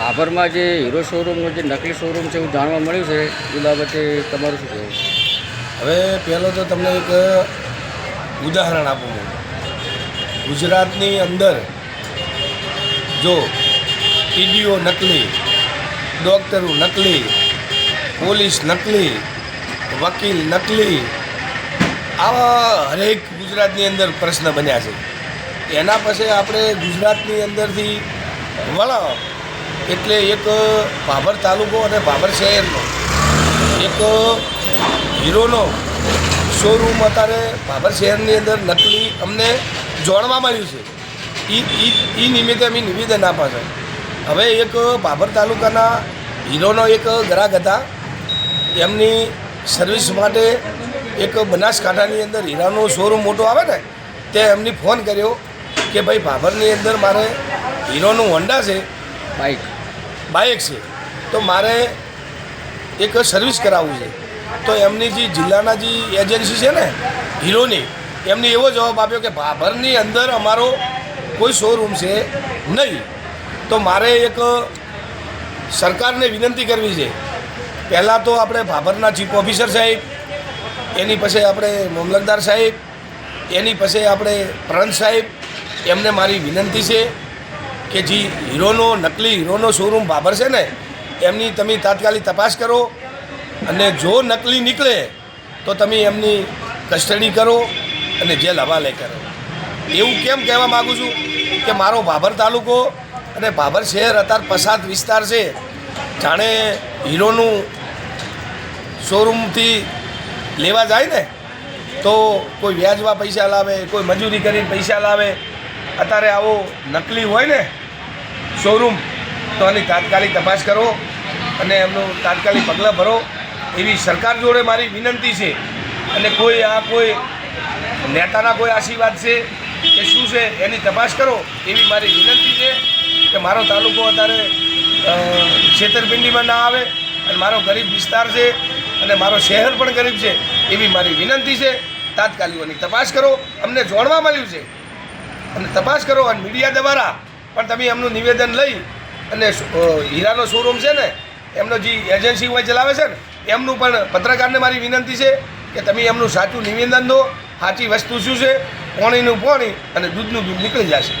ભાભરમાં જે હીરો શોરૂમનો જે નકલી શોરૂમ છે એવું જાણવા મળ્યું છે, એ બાબતે તમારું શું કહેવું? હવે પહેલો તો તમને એક ઉદાહરણ આપું હું. ગુજરાતની અંદર જો ટીડીઓ નકલી, ડૉક્ટરો નકલી, પોલીસ નકલી, વકીલ નકલી, આવા હરેક ગુજરાતની અંદર પ્રશ્ન બન્યા છે. એના પછી આપણે ગુજરાતની અંદરથી વળાવ એટલે એક ભાભર તાલુકો અને ભાભર શહેરનો એક હીરોનો શોરૂમ અત્યારે ભાભર શહેરની અંદર નકલી અમને જોડવા મળ્યું છે. એ એ નિમિત્તે અમે નિવેદન આપા છે. હવે એક ભાભર તાલુકાના હીરોનો એક ગ્રાહક હતા. એમની સર્વિસ માટે એક બનાસકાંઠાની અંદર હીરાનો શોરૂમ મોટો આવે ને, તે એમની ફોન કર્યો કે ભાઈ ભાભરની અંદર મારે હીરોનું હોન્ડા છે. બાઇક બાઇક છે. તો મારે એક સર્વિસ કરાવવું છે. તો એમની જે જિલ્લાના જે એજન્સી છે ને, હીરોની, એમને એવો જવાબ આપ્યો કે ભાભરની અંદર અમારો કોઈ શોરૂમ છે નહીં. તો મારે એક સરકારને વિનંતી કરવી છે. પહેલાં તો આપણે ભાભરના ચીફ ઓફિસર સાહેબ, એની પછી આપણે મામલતદાર સાહેબ, એની પછી આપણે પ્રંત સાહેબ, એમને મારી વિનંતી છે. કે જે હીરોનો, નકલી હીરોનો શોરૂમ ભાભર છે ને, એમની તમે તાત્કાલિક તપાસ કરો અને જો નકલી નીકળે, તો તમે એમની કસ્ટડી કરો અને જેલ હવાલે કરો. એવું કેમ કહેવા માગું છું કે મારો ભાભર તાલુકો અને ભાભર શહેર અત્યારે પસાદ વિસ્તાર છે. જાણે હીરોનું શોરૂમથી લેવા જાય ને, તો કોઈ વ્યાજમાં પૈસા લાવે, કોઈ મજૂરી કરીને પૈસા લાવે. અત્યારે આવો નકલી હોય ને શોરૂમ. તો આની તાત્કાલિક તપાસ કરો અને એમનું તાત્કાલિક પગલાં ભરો. એવી સરકાર જોડે મારી વિનંતી છે. અને કોઈ આ કોઈ નેતાના કોઈ આશીર્વાદ છે કે શું છે એની તપાસ કરો એવી મારી વિનંતી છે કે મારો તાલુકો અત્યારે છેતરપિંડીમાં ના આવે અને મારો ગરીબ વિસ્તાર છે અને મારો શહેર પણ ગરીબ છે એવી મારી વિનંતી છે. તાત્કાલિકોની તપાસ કરો. અમને જોડવા મળ્યું છે. અને તપાસ કરો અને મીડિયા દ્વારા પણ તમે એમનું નિવેદન લઈ અને હીરાનો શોરૂમ છે ને, એમનો જે એજન્સી હોય ચલાવે છે ને, એમનું પણ પત્રકારને મારી વિનંતી છે કે તમે એમનું સાચું નિવેદન દો, સાચી વસ્તુ શું છે, પોણીનું પોણી અને દૂધનું દૂધ નીકળી જશે.